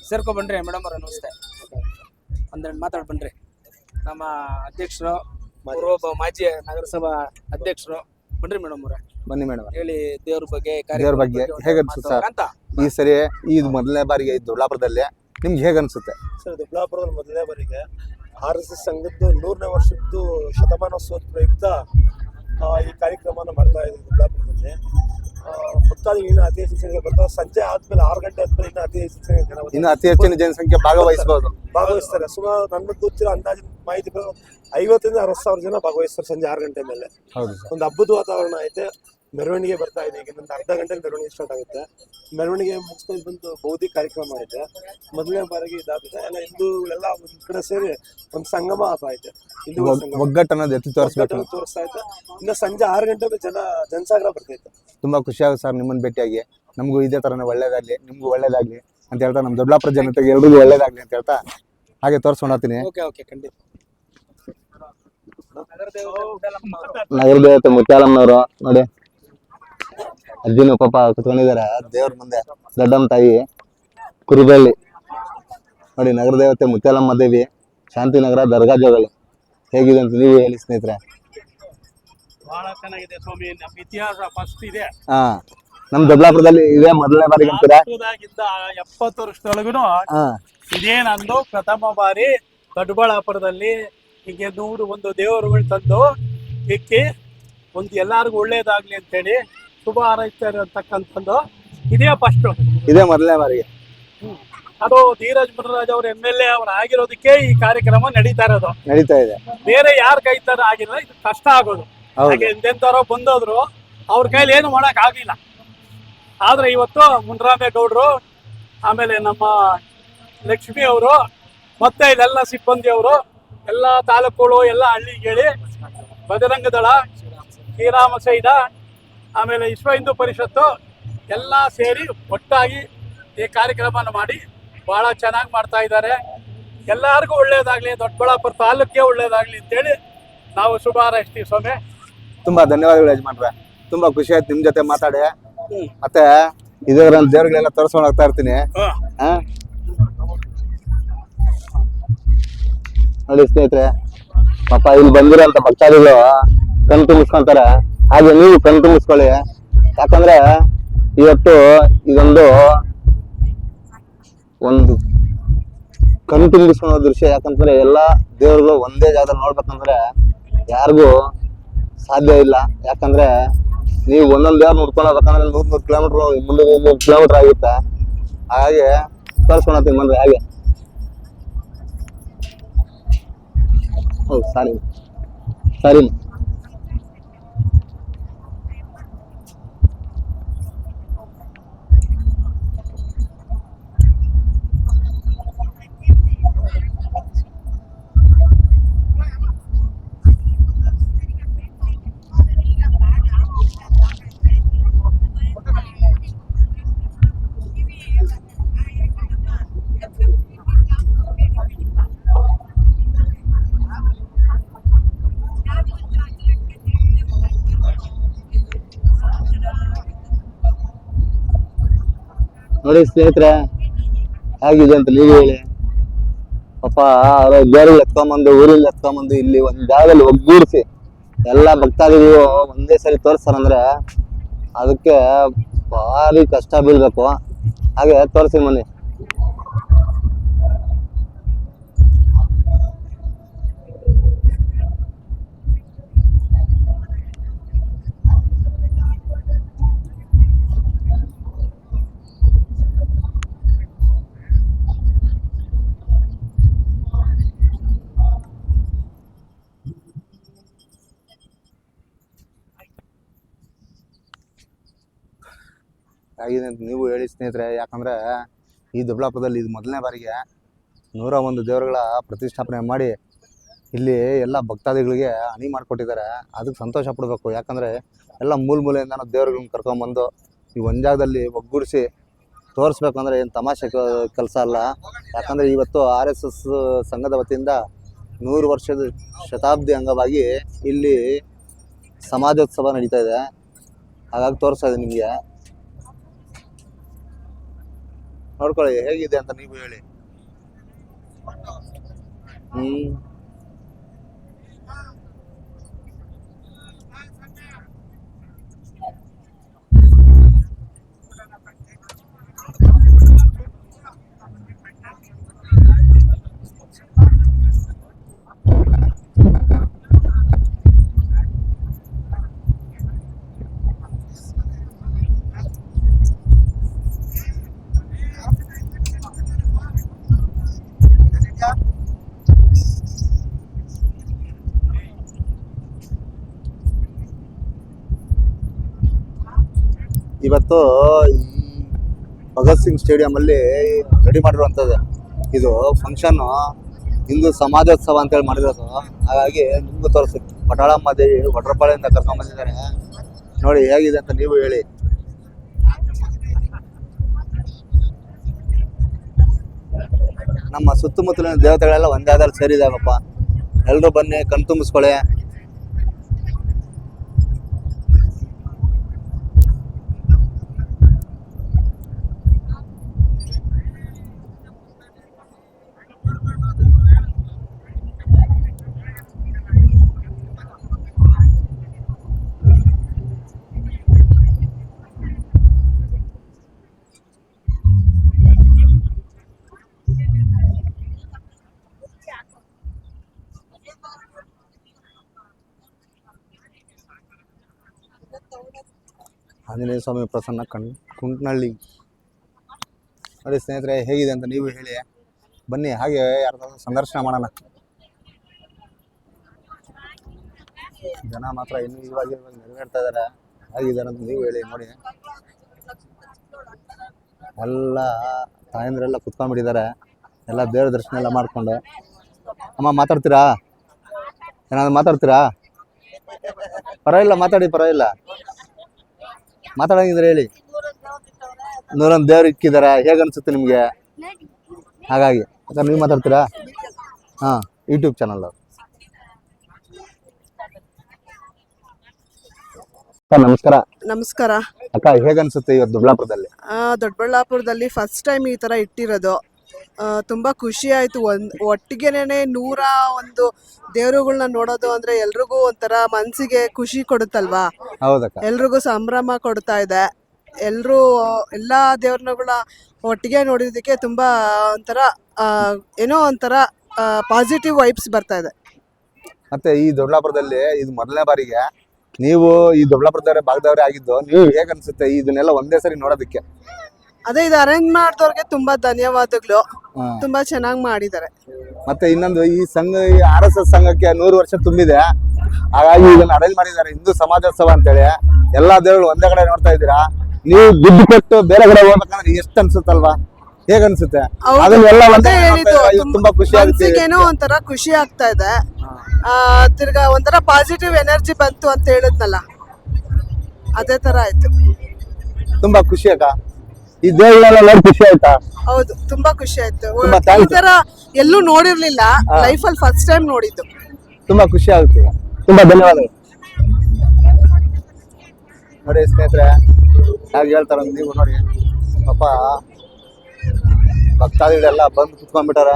ಸೇರ್ಕೊ ಬನ್ರಿ ಮೇಡಮ್ ಅವ್ರ ನಮಸ್ತೆ. ಒಂದೆರಡು ಮಾತಾಡ್ ಬನ್ರಿ. ನಮ್ಮ ಅಧ್ಯಕ್ಷರು ಪೂರ್ವ ಮಾಜಿ ನಗರಸಭಾ ಅಧ್ಯಕ್ಷರು. ಬನ್ರಿ ಮೇಡಮ್ ಅವ್ರೆ. ಬನ್ನಿ ಮೇಡಮ್ ಹೇಳಿ ದೇವ್ರ ಬಗ್ಗೆ ಕಾರ್ಯ ಬಗ್ಗೆ ಹೇಗಂತ ಹೇಗೆ ಅಂತ. ಈ ಸರಿ ಇದು ಮೊದಲನೇ ಬಾರಿಗೆ ಇದು ದೊಡ್ಡಾಪುರದಲ್ಲಿ ನಿಮ್ಗೆ ಹೇಗೆ ಅನಿಸುತ್ತೆ? ಸರ್ ದೊಡ್ಡಾಪುರದಲ್ಲಿ ಮೊದಲನೇ ಬಾರಿಗೆ ಆರ್ ಎಸ್ ಎಸ್ ಸಂಘದ್ದು ನೂರನೇ ವರ್ಷದ್ದು ಶತಮಾನೋತ್ಸವದ ಪ್ರಯುಕ್ತ ಈ ಕಾರ್ಯಕ್ರಮನ ಮಾಡ್ತಾ ಇದ್ದೀವಿ ದೊಡ್ಡಾಪುರದಲ್ಲಿ ಭಕ್ತಾದಿಗಳು ಇನ್ನು ಅತಿ ಹೆಚ್ಚು ಸಂಖ್ಯೆ ಬರ್ತಾರೆ. ಸಂಜೆ ಆದ್ಮೇಲೆ ಆರು ಗಂಟೆ ಆದ್ಮೇಲೆ ಇನ್ನು ಅತಿ ಹೆಚ್ಚು ಸಂಖ್ಯೆ. ಇನ್ನು ಅತಿ ಹೆಚ್ಚಿನ ಜನಸಂಖ್ಯೆ ಭಾಗವಹಿಸಬಹುದು ಭಾಗವಹಿಸ್ತಾರೆ. ಸುಮಾರು ನನ್ನ ಗೊತ್ತಿರೋ ಅಂದಾಜಿನ ಮಾಹಿತಿ ಐವತ್ತರಿಂದ ಅರವತ್ತು ಸಾವಿರ ಜನ ಭಾಗವಹಿಸ್ತಾರೆ ಸಂಜೆ ಆರು ಗಂಟೆ ಮೇಲೆ. ಒಂದು ಹಬ್ಬದ ವಾತಾವರಣ ಐತೆ. ಮೆರವಣಿಗೆ ಬರ್ತಾ ಇದೆ. ಈಗ ಒಂದು ಅರ್ಧ ಗಂಟೆ ಮೆರವಣಿಗೆ ಸ್ಟಾರ್ಟ್ ಆಗುತ್ತೆ. ಮೆರವಣಿಗೆ ಮುಗಿಸ್ಕೊಂಡು ಬಂದು ಬೌದ್ಧಿಕ ಕಾರ್ಯಕ್ರಮ ಐತೆ ಮೊದಲನೇ ಬಾರಿಗೆ ಇದಾಗುತ್ತೆ. ಎಲ್ಲ ಹಿಂದೂಗಳೆಲ್ಲ ಒಂದ್ ಕಡೆ ಸೇರಿ ಒಂದು ಸಂಗಮ ಆಗ್ತಾ ಇದೆ ಹಿಂದೂ ಸಂಗಮ. ಎತ್ತಿ ತೋರಿಸ್ಬೇಕು. ಒಗ್ಗಟ್ಟನ್ನ ತೋರಿಸ್ತಾ ಇದೆ ಇನ್ನು ಸಂಜೆ ಆರು ಗಂಟೆ ಮೇಲೆ ಜನ ಜನಸಾಗರ ಬರ್ತೈತೆ ತುಂಬಾ ಖುಷಿ ಆಗುತ್ತೆ ಸರ್ ನಿಮ್ಮನ್ನ ಭೇಟಿಯಾಗಿ. ನಮಗೂ ಇದೇ ತರನೇ ಒಳ್ಳೇದಾಗ್ಲಿ ನಿಮ್ಗೂ ಒಳ್ಳೇದಾಗ್ಲಿ ಅಂತ ಹೇಳ್ತಾ ನಮ್ಮ ದೊಡ್ಡಾಪುರ ಜನತೆಗೆ ಎಲ್ರಿಗೂ ಒಳ್ಳೇದಾಗ್ಲಿ ಅಂತ ಹೇಳ್ತಾ ಹಾಗೆ ತೋರಿಸ್ಕೊಂಡು ಹೋಗ್ತೀನಿ. ಓಕೆ ಓಕೆ ಖಂಡಿತ. ನಗರ ದೇವತೆ ಮುತ್ಯಾಲಮ್ಮನವರು ನೋಡಿ. ಅಜ್ಜಿನ ಪಾಪ ಕುತ್ಕೊಂಡಿದ್ದಾರೆ ದೇವ್ರ ಮುಂದೆ ದೊಡ್ಡಮ್ಮ ತಾಯಿ ಕುರುಬಳ್ಳಿ. ನೋಡಿ ನಗರ ದೇವತೆ ಮುತ್ಯಾಲಮ್ಮ ದೇವಿ ಶಾಂತಿನಗರ ದರ್ಗಾ ಜೋಗಳಿ ಹೇಗಿದೆ ಅಂತ ನೀವು ಹೇಳಿ ಸ್ನೇಹಿತರೆ. ಬಹಳ ಚೆನ್ನಾಗಿದೆ ಸ್ವಾಮಿ. ನಮ್ಮ ಇತಿಹಾಸ ಫಸ್ಟ್ ಇದೆ. ಹಾ ನಮ್ ದೊಡ್ಡಾಪುರದಲ್ಲಿ ಇದೇ ಮೊದಲನೇ ಬಾರಿ ಅಂತೀರಾ? ಎಪ್ಪತ್ತು ವರ್ಷದೊಳಗೂ ಇದೇ ನಂದು ಪ್ರಥಮ ಬಾರಿ ದೊಡ್ಡಬಳ್ಳಾಪುರದಲ್ಲಿ ಹೀಗೆ ನೂರು ಒಂದು ದೇವರುಗಳು ತಂದು ಇಕ್ಕಿ ಒಂದು ಎಲ್ಲಾರ್ಗು ಒಳ್ಳೇದಾಗ್ಲಿ ಅಂತೇಳಿ ಶುಭ ಹಾರೈಸ್ತಾರೆ ಅಂತಕ್ಕಂಥದ್ದು ಇದೇ ಫಸ್ಟ್ ಇದೇ ಮೊದಲನೇ ಬಾರಿಗೆ. ಅದು ಧೀರಜ್ ಮುನರಾಜ್ ಅವರು ಎಂ ಎಲ್ ಎ ಅವರು ಆಗಿರೋದಕ್ಕೆ ಈ ಕಾರ್ಯಕ್ರಮ ನಡೀತಾ ಇರೋದು. ನಡೀತಾ ಇದೆ. ಬೇರೆ ಯಾರ ಕೈ ತರ ಆಗಿಲ್ಲ ಇದು ಕಷ್ಟ ಆಗೋದು. ಹಾಗೆ ಎಂತೆಂಥವ್ರೋ ಬಂದೋದ್ರು ಅವ್ರ ಕೈಲಿ ಏನು ಮಾಡಕ್ ಆಗ್ಲಿಲ್ಲ. ಆದ್ರೆ ಇವತ್ತು ಮುನ್ರಾಮೇಗೌಡರು ಆಮೇಲೆ ನಮ್ಮ ಲಕ್ಷ್ಮಿ ಅವರು ಮತ್ತೆ ಇಲ್ಲೆಲ್ಲ ಸಿಬ್ಬಂದಿ ಅವರು ಎಲ್ಲ ತಾಲೂಕುಗಳು ಎಲ್ಲ ಹಳ್ಳಿಗೇಳಿ ಬಜರಂಗ ದಳ ಶ್ರೀರಾಮ ಸೈದ ಆಮೇಲೆ ವಿಶ್ವ ಹಿಂದೂ ಪರಿಷತ್ತು ಎಲ್ಲ ಸೇರಿ ಒಟ್ಟಾಗಿ ಈ ಕಾರ್ಯಕ್ರಮವನ್ನು ಮಾಡಿ ಬಹಳ ಚೆನ್ನಾಗಿ ಮಾಡ್ತಾ ಇದ್ದಾರೆ. ಎಲ್ಲರಿಗೂ ಒಳ್ಳೇದಾಗ್ಲಿ ದೊಡ್ಡಬಳ್ಳಾಪುರ ತಾಲೂಕಿಗೆ ಒಳ್ಳೆಯದಾಗಲಿ ಅಂತೇಳಿ ನಾವು ಶುಭ ಹಾರೈಸ್ತೀವಿ ಸ್ವಾಮಿ. ತುಂಬಾ ಧನ್ಯವಾದಗಳು ಯಜಮಾನ್ರೆ. ತುಂಬಾ ಖುಷಿ ಆಯ್ತು ನಿಮ್ಮ ಜೊತೆ ಮಾತಾಡಿ. ಮತ್ತೆ ಇದೇ ದೇವ್ರಗಳೆಲ್ಲ ತೋರಿಸ್ಕೊಂಡು ಹೋಗ್ತಾ ಇರ್ತೀನಿ? ನೋಡಿ ಸ್ನೇಹಿತರೆ ಪಾಪ ಇಲ್ಲಿ ಬಂದಿರೋಂತ ಭಕ್ತಾದಿಗಳು ಕಣ್ ತುಂಬಿಸ್ಕೊಂತಾರೆ. ಹಾಗೆ ನೀವು ಕಣ್ ತುಂಬಿಸ್ಕೊಳ್ಳಿ. ಯಾಕಂದ್ರೆ ಇವತ್ತು ಇದೊಂದು ಒಂದು ಕಣ್ ತುಂಬಿಸ್ಕೊಳ್ಳೋ ದೃಶ್ಯ. ಯಾಕಂದ್ರೆ ಎಲ್ಲಾ ದೇವರುಗಳು ಒಂದೇ ಜಾಗದಲ್ಲಿ ನೋಡ್ಬೇಕಂದ್ರೆ ಯಾರಿಗೂ ಸಾಧ್ಯ ಇಲ್ಲ. ಯಾಕಂದ್ರೆ ನೀವು ಒಂದೊಂದು ದೇವ್ರ ನೋಡ್ಕೊಂಡು ಹೋಗ್ಬೇಕಂದ್ರೆ ನೂರ್ ನೂರು ಕಿಲೋಮೀಟರ್ ಮುಂದೆ ಮುನ್ನೂರು ಕಿಲೋಮೀಟರ್ ಆಗುತ್ತೆ. ಹಾಗೆ ತೋರಿಸ್ಕೊಳತ್ತೀನಿ ಬಂದ್ರೆ ಹಾಗೆ. ಹೌದು, ಸಾರಿ. ಸರಿ ನೋಡಿ ಸ್ನೇಹಿತರೆ, ಹೇಗಿದೆ ಅಂತ ನೀವು ಹೇಳಿ. ಪಾಪ ಅವ್ರ ದೇವ್ರಿಗೆ ಎತ್ಕೊಂಬಂದು ಊರಲ್ಲಿ ಎತ್ಕೊಂಬಂದು ಇಲ್ಲಿ ಒಂದ್ ಜಾಗದಲ್ಲಿ ಒಗ್ಗೂಡಿಸಿ, ಎಲ್ಲ ಭಕ್ತಾದಿಗಳು ಒಂದೇ ಸರಿ ತೋರಿಸ್ತಾರಂದ್ರೆ ಅದಕ್ಕೆ ಭಾರಿ ಕಷ್ಟ ಬೀಳ್ಬೇಕು. ಹಾಗೆ ತೋರಿಸಿ ಮನೆ. ಆಗಿದೆ ಅಂತ ನೀವು ಹೇಳಿ ಸ್ನೇಹಿತರೆ. ಯಾಕಂದ್ರೆ ಈ ದೊಡ್ಡಪ್ಪದಲ್ಲಿ ಇದು ಮೊದಲನೇ ಬಾರಿಗೆ ನೂರ ಒಂದು ದೇವರುಗಳ ಪ್ರತಿಷ್ಠಾಪನೆ ಮಾಡಿ ಇಲ್ಲಿ ಎಲ್ಲ ಭಕ್ತಾದಿಗಳಿಗೆ ಹನಿ ಮಾಡಿಕೊಟ್ಟಿದ್ದಾರೆ. ಅದಕ್ಕೆ ಸಂತೋಷ ಪಡಬೇಕು. ಯಾಕಂದ್ರೆ ಎಲ್ಲ ಮೂಲ ಮೂಲೆಯಿಂದ ನಾವು ದೇವರುಗಳನ್ನ ಕರ್ಕೊಂಬಂದು ಈ ಒಂದು ಜಾಗದಲ್ಲಿ ಒಗ್ಗೂಡಿಸಿ ತೋರಿಸ್ಬೇಕಂದ್ರೆ ಏನು ತಮಾಷೆ ಕೆಲಸ ಅಲ್ಲ. ಯಾಕಂದ್ರೆ ಇವತ್ತು ಆರ್ ಎಸ್ ಎಸ್ ಸಂಘದ ವತಿಯಿಂದ ನೂರು ವರ್ಷದ ಶತಾಬ್ದಿ ಅಂಗವಾಗಿ ಇಲ್ಲಿ ಸಮಾಜೋತ್ಸವ ನಡೀತಾ ಇದೆ. ಹಾಗಾಗಿ ತೋರಿಸ್ತಾ ಇದೆ ನಿಮಗೆ. ನೋಡ್ಕೊಳ್ಳಿ ಹೇಗಿದೆ ಅಂತ ನೀವು ಹೇಳಿ ಹ್ಮ್ ಇವತ್ತು ಈ ಭಗತ್ ಸಿಂಗ್ ಸ್ಟೇಡಿಯಂ ಅಲ್ಲಿ ರೆಡಿ ಮಾಡಿರುವಂಥದ್ದು. ಇದು ಫಂಕ್ಷನ್ ಹಿಂದೂ ಸಮಾಜೋತ್ಸವ ಅಂತೇಳಿ ಮಾಡಿರೋದು. ಹಾಗಾಗಿ ನಿಮ್ಗೂ ತೋರಿಸ್ತೀನಿ. ಪಟಾಳಮ್ಮ ದೇವಿ ವಡ್ರಪಾಳೆಯಿಂದ ಕರ್ಕೊಂಡ್ ಬಂದಿದ್ದಾರೆ. ನೋಡಿ ಹೇಗಿದೆ ಅಂತ ನೀವು ಹೇಳಿ. ನಮ್ಮ ಸುತ್ತಮುತ್ತಲಿನ ದೇವತೆಗಳೆಲ್ಲ ಒಂದೇ ಆದಲ್ಲಿ ಸೇರಿದಾಗಪ್ಪ ಎಲ್ಲರೂ ಬನ್ನಿ, ಕಣ್ ಆಂಜನೇಯ ಸ್ವಾಮಿ ಪ್ರಸನ್ನ ಕಣ್, ಕುಂಟ್ನಳ್ಳಿ. ನೋಡಿ ಸ್ನೇಹಿತರೆ, ಹೇಗಿದೆ ಅಂತ ನೀವು ಹೇಳಿ. ಬನ್ನಿ, ಹಾಗೆ ಯಾರು ಸಂದರ್ಶನ ಮಾಡೋಣ. ಜನ ಮಾತ್ರ ಇನ್ನು ಇವಾಗ ನೆರವೇರ್ತಾ ಇದ್ದಾರೆ ಹೇಗಿದ್ದಾರೆ ಅಂತ ನೀವು ಹೇಳಿ, ನೋಡಿ. ಎಲ್ಲ ತಾಯಂದ್ರೆಲ್ಲ ಕುತ್ಕೊಂಡ್ಬಿಟ್ಟಿದ್ದಾರೆ. ಎಲ್ಲ ದೇವ್ರ ದರ್ಶನ ಎಲ್ಲ ಮಾಡ್ಕೊಂಡು. ಅಮ್ಮ, ಮಾತಾಡ್ತೀರಾ? ಏನಾದ್ರು ಮಾತಾಡ್ತೀರಾ? ಪರವಾಗಿಲ್ಲ, ಮಾತಾಡಿ, ಪರವಾಗಿಲ್ಲ. ಮಾತಾಡಂಗಿದ್ರೆ ಹೇಳಿ. ನೂರೊಂದು ದೇವ್ರು ಇಕ್ಕಿದಾರ ಹೇಗೆ ಅನ್ಸುತ್ತೆ ನಿಮಗೆ? ಹಾಗಾಗಿ ನೀವ್ ನೀವು ಮಾತಾಡ್ತೀರಾ? ಹಾಂ ಯೂಟ್ಯೂಬ್ ಚಾನಲ್ ನಮಸ್ಕಾರ. ನಮಸ್ಕಾರ. ಅಕ್ಕ ಹೇಗನ್ಸುತ್ತೆ ಇವತ್ತು ದೊಡ್ಡಬಳ್ಳಾಪುರದಲ್ಲಿ? ಆ, ದೊಡ್ಡಬಳ್ಳಾಪುರದಲ್ಲಿ ಫಸ್ಟ್ ಟೈಮ್ ಈ ತರ ಇಟ್ಟಿರೋದು. ತುಂಬಾ ಖುಷಿ ಆಯ್ತು. ಒಂದ್ ಒಟ್ಟಿಗೆನೆ ನೂರ ಒಂದು ದೇವರುಗಳನ್ನ ನೋಡೋದು ಅಂದ್ರೆ ಎಲ್ರಿಗೂ ಒಂಥರ ಮನಸ್ಸಿಗೆ ಖುಷಿ ಕೊಡುತ್ತಲ್ವಾ? ಹೌದಕ್ಕ. ಎಲ್ರಿಗೂ ಸಂಭ್ರಮ ಕೊಡ್ತಾ ಇದೆ. ಎಲ್ಲರೂ ಎಲ್ಲಾ ದೇವ್ರನ್ನಗಳ ಒಟ್ಟಿಗೆ ನೋಡಿದ್ದಕ್ಕೆ ತುಂಬಾ ಒಂಥರ ಆ, ಏನೋ ಒಂಥರ ಪಾಸಿಟಿವ್ ವೈಬ್ಸ್ ಬರ್ತಾ ಇದೆ. ಮತ್ತೆ ಈ ದೊಡ್ಡಾಪುರದಲ್ಲಿ ಇದು ಮೊದಲನೇ ಬಾರಿಗೆ ನೀವು ಈ ದೊಡ್ಡಬಳ್ಳಾಪುರದವರೇ ಭಾಗದವರೇ ಆಗಿದ್ದು ನೀವು ಹೇಗನ್ಸುತ್ತೆ ಇದನ್ನೆಲ್ಲ ಒಂದೇ ಸರಿ ನೋಡೋದಕ್ಕೆ. ಅದೇ ಇದು ಅರೇಂಜ್ ಮಾಡಿದವ್ರಿಗೆ ತುಂಬಾ ಧನ್ಯವಾದಗಳು. ಹಾ. ತುಂಬಾ ಚೆನ್ನಾಗಿ ಮಾಡಿದ್ದಾರೆ. ಮತ್ತೆ ಇನ್ನೊಂದು ಈ ಸಂಘ ಈ ಆರ್ ಎಸ್ ಎಸ್ ಸಂಘಕ್ಕೆ ನೂರು ವರ್ಷ ತುಂಬಿದೆ. ಹಾಗಾಗಿ ಇದನ್ನ ಅರೇಂಜ್ ಮಾಡಿದ್ದಾರೆ ಹಿಂದೂ ಸಮಾಜೋತ್ಸವ ಅಂತೇಳಿ. ಎಲ್ಲಾ ದೇವರು ಒಂದೇ ಕಡೆ ನೋಡ್ತಾ ಇದ್ದೀರಾ? ನೀವು ದುಡ್ಡು ಕೊಟ್ಟು ಬೇರೆ ಕಡೆ ಹೋಗ್ಬೇಕಂದ್ರೆ ಎಷ್ಟು ಅನ್ಸುತ್ತಲ್ವಾ? ಹೇಗ ಅನ್ಸುತ್ತೆ? ಹೌದು. ಅದನ್ನೆಲ್ಲ ಒಂದೇ ಅದೇ ಕಡೆ ಹೇಳಿದ್ದು ನೋಡ್ತಾ ಇದ್ರೆ ತುಂಬ- ತುಂಬಾ ಖುಷಿ ಆಗುತ್ತೆ. ಮನ್ಸಿಗೇನೋ ಒಂಥರ ಖುಷಿ ಆಗ್ತಾ ಇದೆ. ಆ, ತಿರ್ಗಾ ಒಂಥರ ಪಾಸಿಟಿವ್ ಎನರ್ಜಿ ಬಂತು ಅಂತ ಹೇಳಿದ್ನಲ್ಲ. ಅದೇ ತರ ಆಯ್ತು. ತುಂಬಾ ಖುಷಿ ಅಕ್ಕ. ಈ ದೇವಗಳೆಲ್ಲ ನೋಡಿ ಖುಷಿ ಆಯ್ತಾ? ಹೌದು ತುಂಬಾ ಖುಷಿ ಆಯ್ತು. ತುಂಬಾ ಈ thanks. ತರ ಎಲ್ಲೂ ನೋಡಿರ್ಲಿಲ್ಲ ಲೈಫ್ ಅಲ್ಲಿ ಫಸ್ಟ್ ಟೈಮ್ ನೋಡಿದ್ದು. ತುಂಬಾ ಖುಷಿ ಆಗುತ್ತೆ. ತುಂಬಾ ಧನ್ಯವಾದಗಳು. ನೋಡಿ ಸ್ನೇಹಿತರೆ ಯಾರು ಹೇಳ್ತಾರ ನೀವು ನೋಡಿ. ಪಾಪ ಭಕ್ತಾದಿಗಳೆಲ್ಲ ಬಂದು ಕುತ್ಕೊಂಡ್ಬಿಟ್ಟಾರ.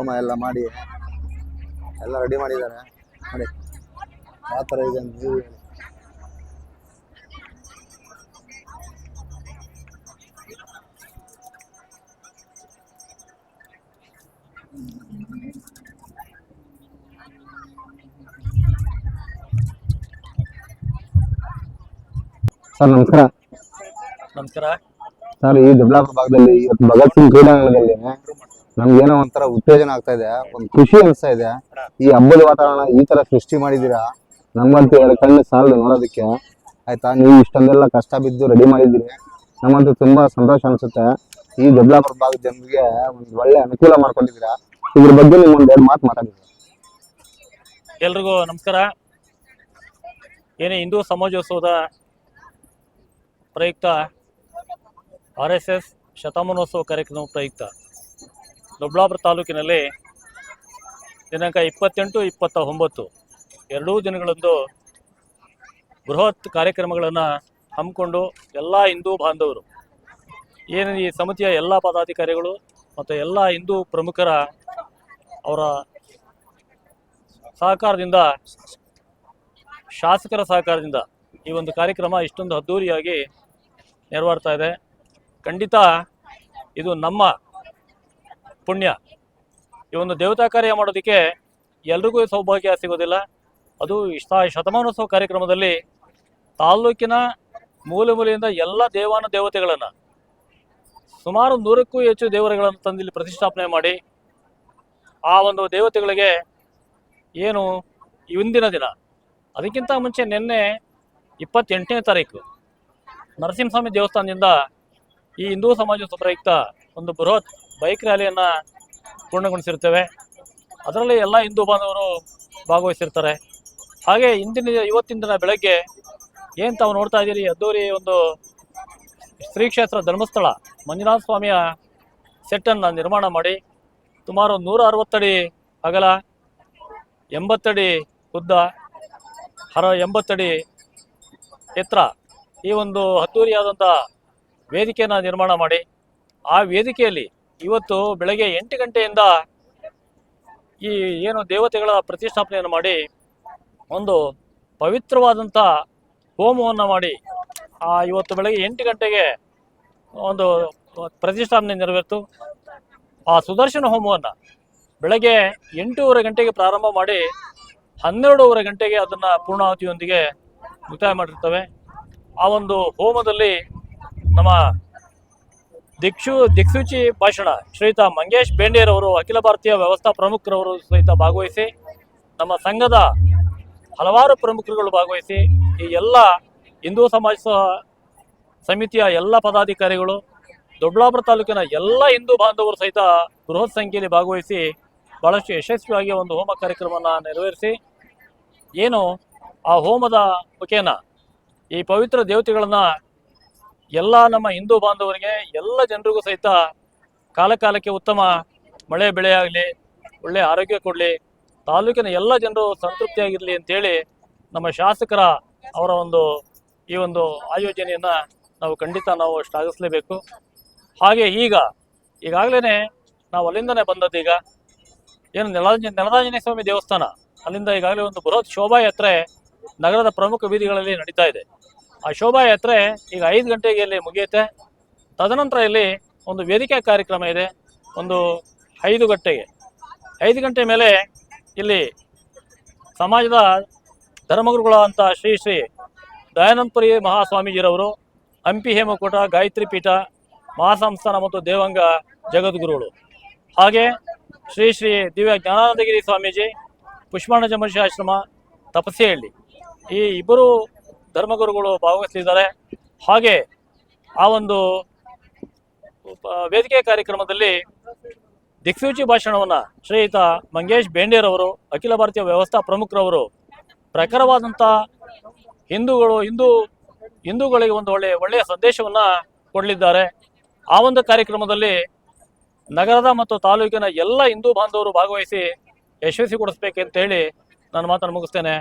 ಹೋಮ ಎಲ್ಲ ಮಾಡಿ ಎಲ್ಲ ರೆಡಿ ಮಾಡಿದ್ದಾರೆ. ನೋಡಿ ಯಾವ ಥರ ಇದೆ ಅಂತ ನೀವು ಹೇಳಿ. ಸರ್ ನಮಸ್ಕಾರ. ನಮಸ್ಕಾರ. ಸರ್ ಈ ದೊಡ್ಡಾಪುರ ಭಾಗದಲ್ಲಿ ಇವತ್ತು ಭಗತ್ ಸಿಂಗ್ ಕ್ರೀಡಾಂಗಣದಲ್ಲಿ ನಮ್ಗೇನೋ ಒಂಥರ ಉತ್ತೇಜನ ಆಗ್ತಾ ಇದೆ, ಒಂದು ಖುಷಿ ಅನಿಸ್ತಾ ಇದೆ. ಈ ಹಬ್ಬದ ವಾತಾವರಣ ಈ ತರ ಸೃಷ್ಟಿ ಮಾಡಿದ್ದೀರಾ? ನಮ್ಮಂತೂ ಎರಡು ಕಣ್ಣು ಸಾಲದು ನೋಡೋದಕ್ಕೆ. ಆಯ್ತಾ? ನೀವು ಇಷ್ಟೊಂದೆಲ್ಲ ಕಷ್ಟ ಬಿದ್ದು ರೆಡಿ ಮಾಡಿದ್ದೀರಿ. ನಮ್ಮಂತೂ ತುಂಬಾ ಸಂತೋಷ ಅನ್ಸುತ್ತೆ. ಈ ದೊಡ್ಡಾಪುರ ಭಾಗದ ಜನರಿಗೆ ಒಂದು ಒಳ್ಳೆ ಅನುಕೂಲ ಮಾಡ್ಕೊಂಡಿದ್ದೀರಾ? ಇದ್ರ ಬಗ್ಗೆ ನೀವು ಒಂದ್ ಎರಡು ಮಾತು ಮಾತಾಡಿದ್ರಿ. ಎಲ್ರಿಗೂ ನಮಸ್ಕಾರ. ಏನೇ ಹಿಂದೂ ಸಮಾಜೋತ್ಸವದ ಪ್ರಯುಕ್ತ ಆರ್ ಎಸ್ ಎಸ್ ಶತಮಾನೋತ್ಸವ ಕಾರ್ಯಕ್ರಮ ಪ್ರಯುಕ್ತ. ದೊಡ್ಡಬಳ್ಳಾಪುರ ತಾಲೂಕಿನಲ್ಲಿ ದಿನಾಂಕ ಇಪ್ಪತ್ತೆಂಟು ಇಪ್ಪತ್ತ ಒಂಬತ್ತು ಎರಡೂ ದಿನಗಳಂದು ಬೃಹತ್ ಕಾರ್ಯಕ್ರಮಗಳನ್ನು ಹಮ್ಮಿಕೊಂಡು ಎಲ್ಲ ಹಿಂದೂ ಬಾಂಧವರು, ಏನು ಈ ಸಮಿತಿಯ ಎಲ್ಲ ಪದಾಧಿಕಾರಿಗಳು ಮತ್ತು ಎಲ್ಲ ಹಿಂದೂ ಪ್ರಮುಖರ ಅವರ ಸಹಕಾರದಿಂದ, ಶಾಸಕರ ಸಹಕಾರದಿಂದ ಈ ಒಂದು ಕಾರ್ಯಕ್ರಮ ಇಷ್ಟೊಂದು ಅದ್ಧೂರಿಯಾಗಿ ನೆರವೇರ್ತಾ ಇದೆ. ಖಂಡಿತ ಇದು ನಮ್ಮ ಪುಣ್ಯ. ಈ ಒಂದು ದೇವತಾ ಕಾರ್ಯ ಮಾಡೋದಕ್ಕೆ ಎಲ್ರಿಗೂ ಸೌಭಾಗ್ಯ ಸಿಗೋದಿಲ್ಲ. ಅದು ಇಷ್ಟ ಶತಮಾನೋತ್ಸವ ಕಾರ್ಯಕ್ರಮದಲ್ಲಿ ತಾಲ್ಲೂಕಿನ ಮೂಲೆ ಮೂಲೆಯಿಂದ ಎಲ್ಲ ದೇವಾನ ದೇವತೆಗಳನ್ನು ಸುಮಾರು ನೂರಕ್ಕೂ ಹೆಚ್ಚು ದೇವರುಗಳನ್ನು ತಂದಿಲ್ಲಿ ಪ್ರತಿಷ್ಠಾಪನೆ ಮಾಡಿ ಆ ಒಂದು ದೇವತೆಗಳಿಗೆ ಏನು ಇಂದಿನ ದಿನ, ಅದಕ್ಕಿಂತ ಮುಂಚೆ ನಿನ್ನೆ ಇಪ್ಪತ್ತೆಂಟನೇ ತಾರೀಕು ನರಸಿಂಹಸ್ವಾಮಿ ದೇವಸ್ಥಾನದಿಂದ ಈ ಹಿಂದೂ ಸಮಾಜದ ಪ್ರಯುಕ್ತ ಒಂದು ಬೃಹತ್ ಬೈಕ್ ರ್ಯಾಲಿಯನ್ನು ಪೂರ್ಣಗೊಳಿಸಿರ್ತೇವೆ ಅದರಲ್ಲಿ ಎಲ್ಲ ಹಿಂದೂ ಬಾಂಧವರು ಭಾಗವಹಿಸಿರ್ತಾರೆ. ಹಾಗೆ ಇಂದಿನ ಇವತ್ತಿನ ದಿನ ಬೆಳಗ್ಗೆ ಏನು ತಾವು ನೋಡ್ತಾ ಇದ್ದೀರಿ? ಅದ್ದೂರಿ ಒಂದು ಶ್ರೀ ಕ್ಷೇತ್ರ ಧರ್ಮಸ್ಥಳ ಮಂಜುನಾಥ ಸ್ವಾಮಿಯ ಸೆಟ್ಟನ್ನು ನಿರ್ಮಾಣ ಮಾಡಿ, ಸುಮಾರು ನೂರ ಅರವತ್ತಡಿ ಅಗಲ, ಎಂಬತ್ತಡಿ ಉದ್ದ, ಹರ ಎಂಬತ್ತಡಿ ಎತ್ತರ ಈ ಒಂದು ಅದ್ದೂರಿಯಾದಂಥ ವೇದಿಕೆಯನ್ನು ನಿರ್ಮಾಣ ಮಾಡಿ, ಆ ವೇದಿಕೆಯಲ್ಲಿ ಇವತ್ತು ಬೆಳಗ್ಗೆ ಎಂಟು ಗಂಟೆಯಿಂದ ಈ ಏನು ದೇವತೆಗಳ ಪ್ರತಿಷ್ಠಾಪನೆಯನ್ನು ಮಾಡಿ, ಒಂದು ಪವಿತ್ರವಾದಂಥ ಹೋಮವನ್ನು ಮಾಡಿ, ಆ ಇವತ್ತು ಬೆಳಗ್ಗೆ ಎಂಟು ಗಂಟೆಗೆ ಒಂದು ಪ್ರತಿಷ್ಠಾಪನೆ ನೆರವೇರಿತು. ಆ ಸುದರ್ಶನ ಹೋಮವನ್ನು ಬೆಳಗ್ಗೆ ಎಂಟೂವರೆ ಗಂಟೆಗೆ ಪ್ರಾರಂಭ ಮಾಡಿ, ಹನ್ನೆರಡೂವರೆ ಗಂಟೆಗೆ ಅದನ್ನು ಪೂರ್ಣಾಹುತಿಯೊಂದಿಗೆ ಮುಕ್ತಾಯ ಮಾಡಿರ್ತವೆ. ಆ ಒಂದು ಹೋಮದಲ್ಲಿ ನಮ್ಮ ದಿಕ್ಷು ದಿಕ್ಸೂಚಿ ಭಾಷಣ. ಶ್ರೀಯುತ ಮಂಗೇಶ್ ಬೇಂಡೇರವರು ಅಖಿಲ ಭಾರತೀಯ ವ್ಯವಸ್ಥಾ ಪ್ರಮುಖರವರು ಸಹಿತ ಭಾಗವಹಿಸಿ, ನಮ್ಮ ಸಂಘದ ಹಲವಾರು ಪ್ರಮುಖರುಗಳು ಭಾಗವಹಿಸಿ, ಈ ಎಲ್ಲ ಹಿಂದೂ ಸಮಾಜ ಸಮಿತಿಯ ಎಲ್ಲ ಪದಾಧಿಕಾರಿಗಳು, ದೊಡ್ಡಬಳ್ಳಾಪುರ ತಾಲೂಕಿನ ಎಲ್ಲ ಹಿಂದೂ ಬಾಂಧವರು ಸಹಿತ ಬೃಹತ್ ಸಂಖ್ಯೆಯಲ್ಲಿ ಭಾಗವಹಿಸಿ, ಬಹಳಷ್ಟು ಯಶಸ್ವಿಯಾಗಿ ಒಂದು ಹೋಮ ಕಾರ್ಯಕ್ರಮವನ್ನು ನೆರವೇರಿಸಿ, ಏನು ಆ ಹೋಮದ ಮುಖೇನ ಈ ಪವಿತ್ರ ದೇವತೆಗಳನ್ನು ಎಲ್ಲ ನಮ್ಮ ಹಿಂದೂ ಬಾಂಧವರಿಗೆ, ಎಲ್ಲ ಜನರಿಗೂ ಸಹಿತ ಕಾಲಕಾಲಕ್ಕೆ ಉತ್ತಮ ಮಳೆ ಬೆಳೆ ಆಗಲಿ ಒಳ್ಳೆಯ ಆರೋಗ್ಯ ಕೊಡಲಿ, ತಾಲೂಕಿನ ಎಲ್ಲ ಜನರು ಸಂತೃಪ್ತಿಯಾಗಿರಲಿ ಅಂತೇಳಿ ನಮ್ಮ ಶಾಸಕರ ಅವರ ಒಂದು ಈ ಒಂದು ಆಯೋಜನೆಯನ್ನು ನಾವು ಖಂಡಿತ ನಾವು ಶ್ಲಾಘಿಸಲೇಬೇಕು. ಹಾಗೆ ಈಗ ಈಗಾಗಲೇ ನಾವು ಅಲ್ಲಿಂದನೇ ಈಗ, ಏನು ನೆಲಜ ನೆಲದಾಂಜನೇಯ ಸ್ವಾಮಿ ದೇವಸ್ಥಾನ, ಅಲ್ಲಿಂದ ಈಗಾಗಲೇ ಒಂದು ಬೃಹತ್ ಶೋಭಾಯಾತ್ರೆ ನಗರದ ಪ್ರಮುಖ ಬೀದಿಗಳಲ್ಲಿ ನಡೀತಾ ಇದೆ. ಆ ಶೋಭಾಯಾತ್ರೆ ಈಗ ಐದು ಗಂಟೆಗೆ ಇಲ್ಲಿ ಮುಗಿಯುತ್ತೆ. ತದನಂತರ ಇಲ್ಲಿ ಒಂದು ವೇದಿಕೆ ಕಾರ್ಯಕ್ರಮ ಇದೆ. ಒಂದು ಐದು ಗಂಟೆಗೆ. ಐದು ಗಂಟೆ ಮೇಲೆ ಇಲ್ಲಿ ಸಮಾಜದ ಧರ್ಮಗುರುಗಳ ಶ್ರೀ ಶ್ರೀ ದಯಾನಂದಪುರಿ ಮಹಾಸ್ವಾಮೀಜಿರವರು, ಹಂಪಿ ಹೇಮಕೂಟ, ಗಾಯತ್ರಿ ಪೀಠ, ಮಹಾಸಂಸ್ಥಾನ ಮತ್ತು ದೇವಂಗ ಜಗದ್ಗುರುಗಳು. ಹಾಗೆ ಶ್ರೀ ಶ್ರೀ ದಿವ್ಯ ಜ್ಞಾನಾನಂದಗಿರಿ ಸ್ವಾಮೀಜಿ ಪುಷ್ಪಾಣ ಮಹರ್ಷಿ ಆಶ್ರಮ ತಪಸ್ಸೆಹಳ್ಳಿ ಈ ಇಬ್ಬರು ಧರ್ಮಗುರುಗಳು ಭಾಗವಹಿಸಲಿದ್ದಾರೆ ಹಾಗೆ ಆ ಒಂದು ವೇದಿಕೆ ಕಾರ್ಯಕ್ರಮದಲ್ಲಿ ದಿಕ್ಸೂಚಿ ಭಾಷಣವನ್ನು ಶ್ರೀಯುತ ಮಂಗೇಶ್ ಬೇಂಡೇರವರು, ಅಖಿಲ ಭಾರತೀಯ ವ್ಯವಸ್ಥಾ ಪ್ರಮುಖರವರು ಪ್ರಖರವಾದಂಥ ಹಿಂದೂಗಳು, ಹಿಂದೂ, ಹಿಂದೂಗಳಿಗೆ ಒಂದು ಒಳ್ಳೆಯ ಒಳ್ಳೆಯ ಸಂದೇಶವನ್ನು ಕೊಡಲಿದ್ದಾರೆ. ಆ ಒಂದು ಕಾರ್ಯಕ್ರಮದಲ್ಲಿ ನಗರದ ಮತ್ತು ತಾಲೂಕಿನ ಎಲ್ಲ ಹಿಂದೂ ಬಾಂಧವರು ಭಾಗವಹಿಸಿ ಯಶಸ್ವಿಗೊಳಿಸ್ಬೇಕಂತ ಹೇಳಿ ನಾನು ಮಾತನ್ನು ಮುಗಿಸ್ತೇನೆ.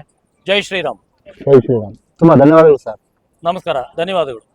ಜೈ ಶ್ರೀರಾಮ್. ಜೈ ಶ್ರೀರಾಮ್. ತುಂಬಾ ಧನ್ಯವಾದಗಳು ಸರ್. ನಮಸ್ಕಾರ ಧನ್ಯವಾದಗಳು.